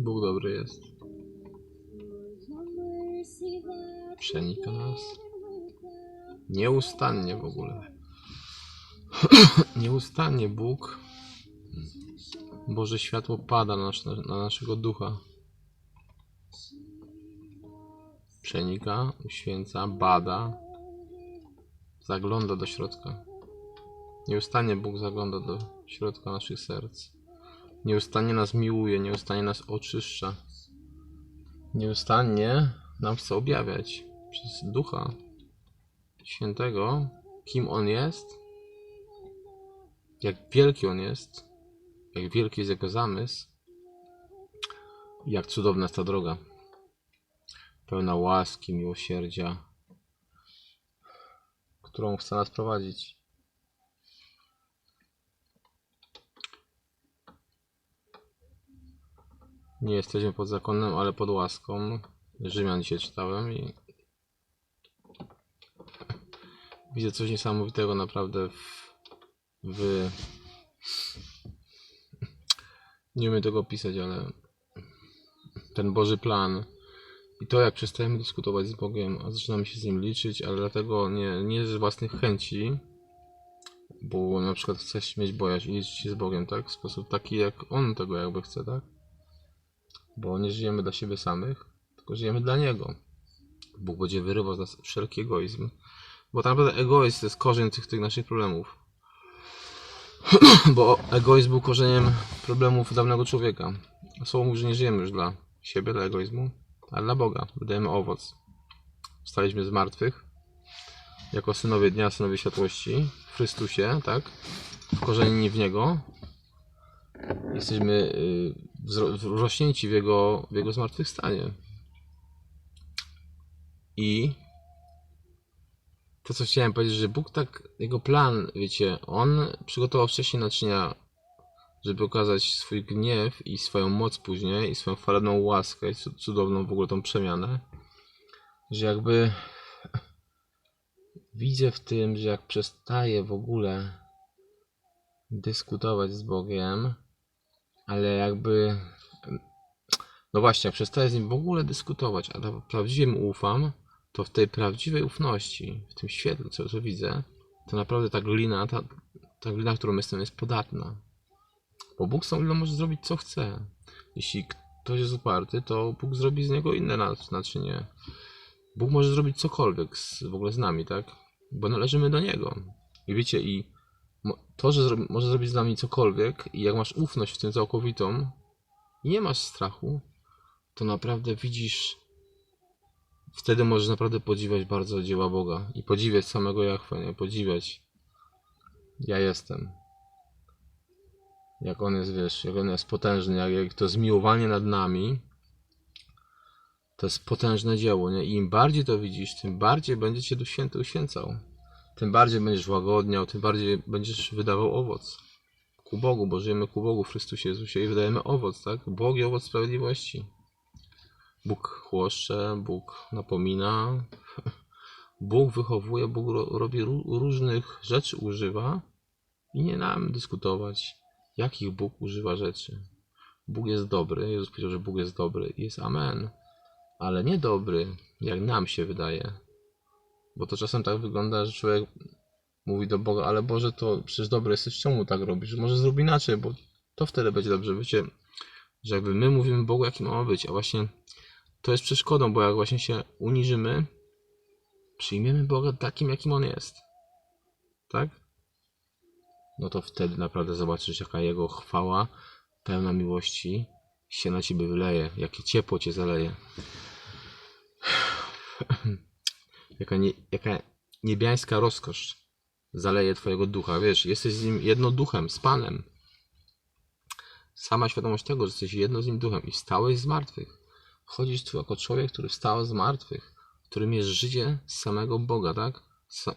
Bóg dobry jest. Przenika nas. Nieustannie w ogóle. Nieustannie Bóg, Boże światło pada na, nasz, na naszego ducha. Przenika, uświęca, bada, zagląda do środka. Nieustannie Bóg zagląda do środka naszych serc. Nieustannie nas miłuje, nieustannie nas oczyszcza. Nieustannie nam chce objawiać przez Ducha Świętego, kim On jest, jak wielki On jest, jak wielki jest Jego zamysł, jak cudowna jest ta droga. Pełna łaski, miłosierdzia, którą chce nas prowadzić. Nie jesteśmy pod zakonem, ale pod łaską. Rzymian dzisiaj czytałem i widzę coś niesamowitego naprawdę w, w... nie umiem tego opisać, ale ten Boży plan i to jak przestajemy dyskutować z Bogiem, a zaczynamy się z Nim liczyć, ale dlatego nie, nie z własnych chęci, bo na przykład chcesz mieć bojaźń i liczyć się z Bogiem, tak? W sposób taki, jak On tego jakby chce, tak? Bo nie żyjemy dla siebie samych, tylko żyjemy dla Niego. Bóg będzie wyrywał z nas wszelki egoizm. Bo tak naprawdę egoizm to jest korzeń tych, tych naszych problemów. Bo egoizm był korzeniem problemów dawnego człowieka. Słowo mówi, że nie żyjemy już dla siebie, dla egoizmu, ale dla Boga. Wydajemy owoc. Wstaliśmy z martwych. Jako synowie dnia, synowie światłości w Chrystusie, tak? Wkorzenieni w Niego. Jesteśmy y, wrośnięci w Jego, w jego zmartwychwstanie. I to, co chciałem powiedzieć, że Bóg tak, Jego plan, wiecie, On przygotował wcześniej naczynia, żeby okazać swój gniew i swoją moc później, i swoją chwalebną łaskę, i cu- cudowną w ogóle tą przemianę, że jakby widzę w tym, że jak przestaję w ogóle dyskutować z Bogiem, ale jakby no właśnie, przestaję z nim w ogóle dyskutować, a pra- prawdziwie mu ufam, to w tej prawdziwej ufności, w tym świetle, co, co widzę, to naprawdę ta glina, ta, ta glina, którą jestem, jest podatna. Bo Bóg z tą gliną może zrobić co chce. Jeśli ktoś jest uparty, to Bóg zrobi z niego inne na- naczynie. Bóg może zrobić cokolwiek z, w ogóle z nami, tak? Bo należymy do Niego. I wiecie, i to, że zrobi, może zrobić z nami cokolwiek, i jak masz ufność w tym całkowitą, i nie masz strachu, to naprawdę widzisz, wtedy możesz naprawdę podziwiać bardzo dzieła Boga i podziwiać samego Jahwe, nie? Podziwiać. Ja jestem. Jak On jest, wiesz, jak On jest potężny, jak, jak to zmiłowanie nad nami, to jest potężne dzieło, nie? I im bardziej to widzisz, tym bardziej będzie Cię Duch Święty uświęcał. Tym bardziej będziesz łagodniał, tym bardziej będziesz wydawał owoc ku Bogu, bo żyjemy ku Bogu w Chrystusie Jezusie i wydajemy owoc, tak? Bóg i owoc sprawiedliwości. Bóg chłoszcze, Bóg napomina, Bóg wychowuje, Bóg ro, robi ró- różnych rzeczy, używa i nie nam dyskutować, jakich Bóg używa rzeczy. Bóg jest dobry, Jezus powiedział, że Bóg jest dobry i jest Amen, ale nie dobry, jak nam się wydaje. Bo to czasem tak wygląda, że człowiek mówi do Boga, ale Boże, to przecież dobry jesteś, czemu tak robisz? Może zrób inaczej, bo to wtedy będzie dobrze. Wiecie, że jakby my mówimy Bogu, jaki ma być, a właśnie to jest przeszkodą, bo jak właśnie się uniżymy, przyjmiemy Boga takim, jakim On jest. Tak? No to wtedy naprawdę zobaczysz, jaka Jego chwała, pełna miłości się na Ciebie wyleje, jakie ciepło Cię zaleje. Jaka, nie, jaka niebiańska rozkosz zaleje Twojego ducha. Wiesz, jesteś z Nim jedno duchem, z Panem. Sama świadomość tego, że jesteś jedno z Nim duchem i wstałeś z martwych. Wchodzisz tu jako człowiek, który wstał z martwych, którym jest życie samego Boga, tak?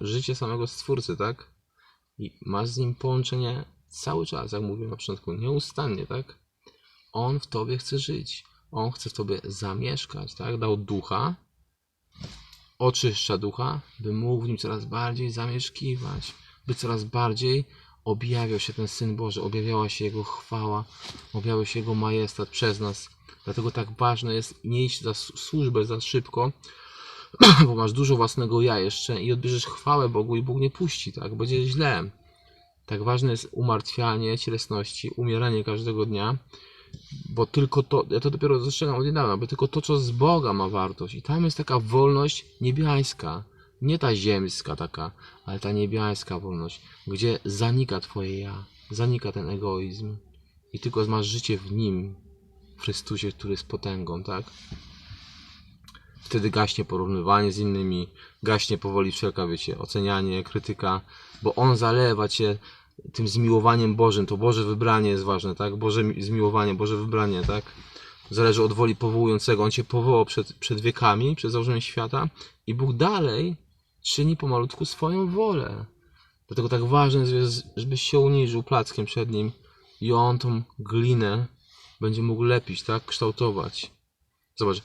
Życie samego Stwórcy, tak? I masz z Nim połączenie cały czas, jak mówiłem na początku, nieustannie, tak? On w Tobie chce żyć. On chce w Tobie zamieszkać, tak? Dał ducha, oczyszcza ducha, by mógł w nim coraz bardziej zamieszkiwać, by coraz bardziej objawiał się ten Syn Boży, objawiała się Jego chwała, objawiał się Jego majestat przez nas. Dlatego tak ważne jest nie iść za służbę za szybko, bo masz dużo własnego ja jeszcze i odbierzesz chwałę Bogu i Bóg nie puści, tak? Będzie źle. Tak ważne jest umartwianie cielesności, umieranie każdego dnia, bo tylko to, ja to dopiero dostrzegam od niedawna, bo tylko to, co z Boga ma wartość. I tam jest taka wolność niebiańska, nie ta ziemska taka, ale ta niebiańska wolność, gdzie zanika twoje ja, zanika ten egoizm i tylko masz życie w Nim, w Chrystusie, który jest potęgą, tak? Wtedy gaśnie porównywanie z innymi, gaśnie powoli wszelka, wiecie, ocenianie, krytyka, bo On zalewa cię tym zmiłowaniem Bożym, to Boże wybranie jest ważne, tak? Boże mi- zmiłowanie, Boże wybranie, tak? Zależy od woli powołującego. On cię powołał przed, przed wiekami, przed założeniem świata i Bóg dalej czyni pomalutku swoją wolę. Dlatego tak ważne jest, żebyś się uniżył plackiem przed Nim i On tą glinę będzie mógł lepić, tak? Kształtować. Zobacz,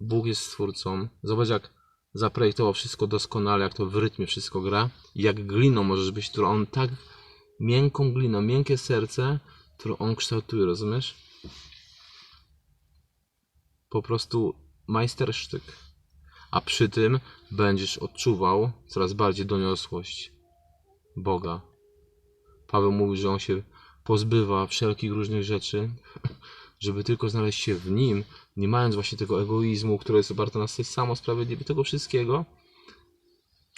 Bóg jest stwórcą. Zobacz, jak zaprojektował wszystko doskonale, jak to w rytmie wszystko gra. Jak gliną możesz być, którą On tak miękką gliną, miękkie serce, którą On kształtuje, rozumiesz? Po prostu majstersztyk. A przy tym będziesz odczuwał coraz bardziej doniosłość Boga. Paweł mówi, że on się pozbywa wszelkich różnych rzeczy, żeby tylko znaleźć się w nim, nie mając właśnie tego egoizmu, który jest oparty na tej samo sprawiedliwie, tego wszystkiego.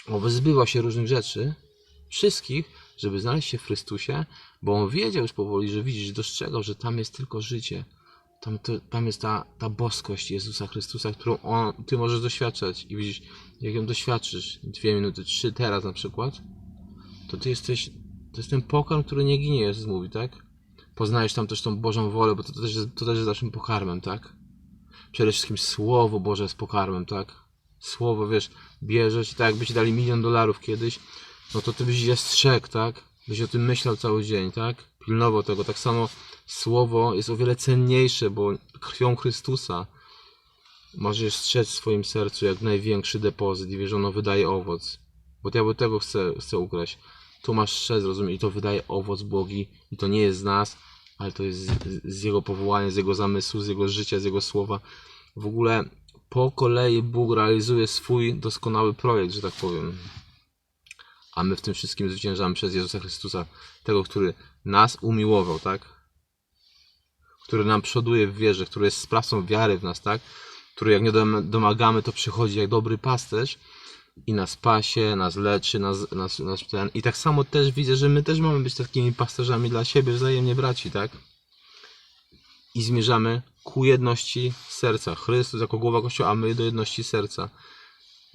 On wyzbywa się różnych rzeczy, wszystkich, żeby znaleźć się w Chrystusie, bo on wiedział już powoli, że widzisz, dostrzegał, że tam jest tylko życie. Tam, to, tam jest ta, ta boskość Jezusa Chrystusa, którą on, ty możesz doświadczać. I widzisz, jak ją doświadczysz, dwie minuty, trzy teraz na przykład, to ty jesteś, to jest ten pokarm, który nie ginie, Jezus mówi, tak? Poznajesz tam też tą Bożą wolę, bo to też, jest- to też jest naszym pokarmem, tak? Przede wszystkim Słowo Boże jest pokarmem, tak? Słowo, wiesz, bierzesz i tak jakby ci dali milion dolarów kiedyś, no to ty byś je strzegł, tak? Byś o tym myślał cały dzień, tak? Pilnował tego. Tak samo Słowo jest o wiele cenniejsze, bo krwią Chrystusa możesz strzec w swoim sercu jak największy depozyt i wiesz, że ono wydaje owoc. Bo diabeł tego chce, chce ukraść. Tu masz strzec, rozumiem, i to wydaje owoc Bogi i to nie jest z nas, ale to jest z, z Jego powołania, z Jego zamysłu, z Jego życia, z Jego słowa. W ogóle po kolei Bóg realizuje swój doskonały projekt, że tak powiem. A my w tym wszystkim zwyciężamy przez Jezusa Chrystusa, tego, który nas umiłował, tak? Który nam przoduje w wierze, który jest sprawcą wiary w nas, tak? Który jak nie dom- domagamy, to przychodzi jak dobry pasterz i nas pasie, nas leczy, nas, nas, nas ten. I tak samo też widzę, że my też mamy być takimi pasterzami dla siebie wzajemnie braci, tak? I zmierzamy ku jedności serca. Chrystus jako głowa Kościoła, a my do jedności serca.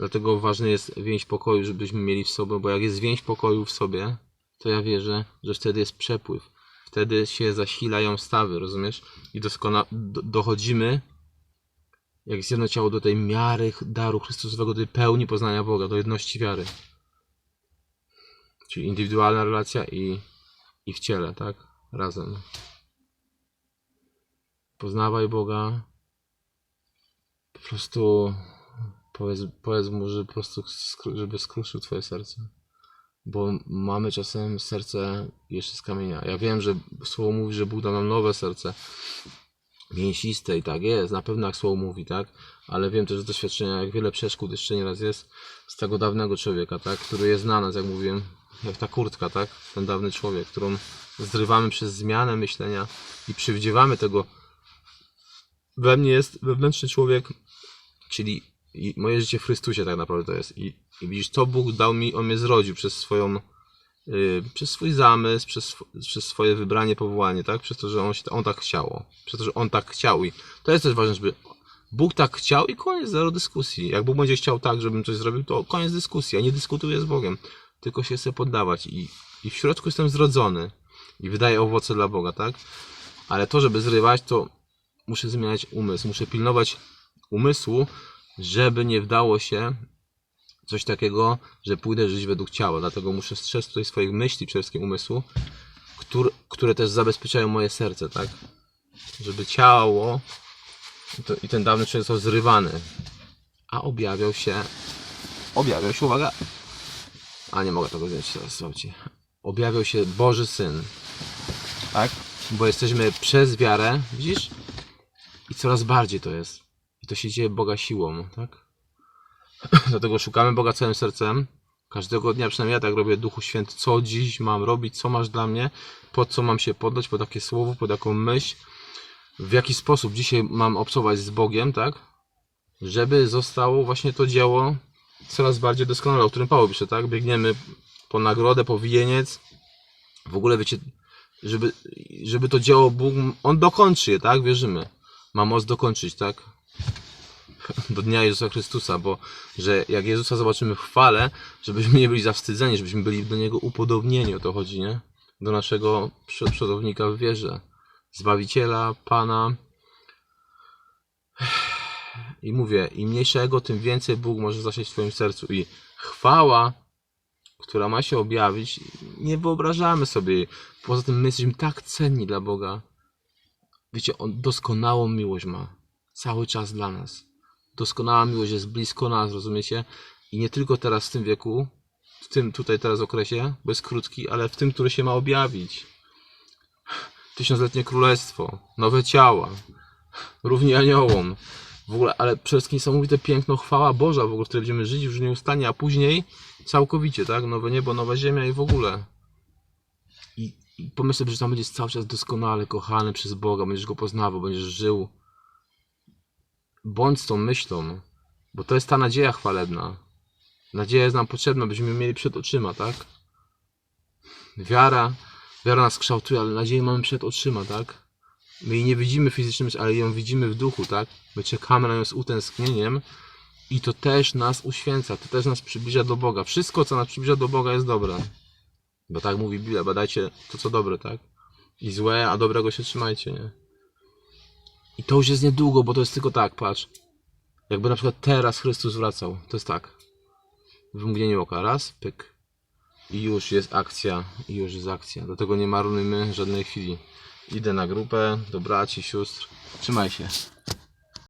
Dlatego ważny jest więź pokoju, żebyśmy mieli w sobie, bo jak jest więź pokoju w sobie, to ja wierzę, że wtedy jest przepływ. Wtedy się zasilają stawy, rozumiesz? I doskonale do, dochodzimy, jak jest jedno ciało, do tej miary daru Chrystusowego, do tej pełni poznania Boga, do jedności wiary. Czyli indywidualna relacja i, i w ciele, tak? Razem. Poznawaj Boga. Po prostu powiedz, powiedz mu, że po prostu skró- żeby skruszył twoje serce. Bo mamy czasem serce jeszcze z kamienia. Ja wiem, że słowo mówi, że Bóg da nam nowe serce. Mięsiste i tak jest, na pewno jak słowo mówi, tak? Ale wiem też z doświadczenia, jak wiele przeszkód jeszcze nieraz jest z tego dawnego człowieka, tak? Który jest na nas, jak mówiłem, jak ta kurtka, tak? Ten dawny człowiek, którą zrywamy przez zmianę myślenia i przywdziewamy tego. We mnie jest wewnętrzny człowiek, czyli i moje życie w Chrystusie tak naprawdę to jest. I, i widzisz, to Bóg dał mi, On mnie zrodził przez swoją, yy, przez swój zamysł, przez, przez swoje wybranie, powołanie, tak? Przez to, że on, się, on tak chciał. Przez to, że On tak chciał. I to jest też ważne, żeby Bóg tak chciał i koniec, zero dyskusji. Jak Bóg będzie chciał tak, żebym coś zrobił, to koniec dyskusji. Ja nie dyskutuję z Bogiem, tylko się chcę poddawać. I, I w środku jestem zrodzony i wydaję owoce dla Boga, tak? Ale to, żeby zrywać, to muszę zmieniać umysł, muszę pilnować umysłu, żeby nie wdało się coś takiego, że pójdę żyć według ciała. Dlatego muszę strzec tutaj swoich myśli, przede wszystkim umysłu, które, które też zabezpieczają moje serce, tak? Żeby ciało to, i ten dawny człowiek został zrywany, a objawiał się, objawiał się, uwaga, a nie mogę tego zdjąć teraz, słuchajcie. objawiał się Boży Syn. Tak? Bo jesteśmy przez wiarę, widzisz? I coraz bardziej to jest. To się dzieje Boga siłą, tak? Dlatego szukamy Boga całym sercem. Każdego dnia, przynajmniej ja tak robię, Duchu Święty, co dziś mam robić, co masz dla mnie, po co mam się poddać, po takie słowo, po taką myśl, w jaki sposób dzisiaj mam obcować z Bogiem, tak? Żeby zostało właśnie to dzieło coraz bardziej doskonale, o którym Paweł pisze, tak? Biegniemy po nagrodę, po wieniec. W ogóle wiecie, żeby, żeby to dzieło Bóg, On dokończy je, tak? Wierzymy. Ma moc dokończyć, tak? Do dnia Jezusa Chrystusa, bo że jak Jezusa zobaczymy w chwale, żebyśmy nie byli zawstydzeni, żebyśmy byli do Niego upodobnieni, o to chodzi, nie? Do naszego przodownika w wierze. Zbawiciela, Pana. I mówię, im mniejszego, tym więcej Bóg może zasiać w Twoim sercu. I chwała, która ma się objawić, nie wyobrażamy sobie. Poza tym my jesteśmy tak cenni dla Boga. Wiecie, On doskonałą miłość ma. Cały czas dla nas. Doskonała miłość jest blisko nas, rozumiecie? I nie tylko teraz w tym wieku, w tym tutaj teraz okresie, bo jest krótki, ale w tym, który się ma objawić. Tysiącletnie królestwo, nowe ciała, równi aniołom. W ogóle, ale przede wszystkim niesamowite piękno, chwała Boża, w ogóle, w której będziemy żyć już nieustannie, a później całkowicie, tak? Nowe niebo, nowa ziemia i w ogóle. I, i pomyśl sobie, że tam będziesz cały czas doskonale kochany przez Boga, będziesz Go poznawał, będziesz żył. Bądź tą myślą, bo to jest ta nadzieja chwalebna. Nadzieja jest nam potrzebna, byśmy mieli przed oczyma, tak? Wiara, wiara nas kształtuje, ale nadzieję mamy przed oczyma, tak? My jej nie widzimy fizycznie, ale ją widzimy w duchu, tak? My czekamy na nią z utęsknieniem i to też nas uświęca, to też nas przybliża do Boga. Wszystko, co nas przybliża do Boga jest dobre. Bo tak mówi Biblia, badajcie to, co dobre, tak? I złe, a dobrego się trzymajcie, nie? I to już jest niedługo, bo to jest tylko tak, patrz. Jakby na przykład teraz Chrystus wracał, to jest tak. W mgnieniu oka, raz, pyk. I już jest akcja, i już jest akcja. Dlatego nie marnujmy żadnej chwili. Idę na grupę, do braci, sióstr. Trzymaj się.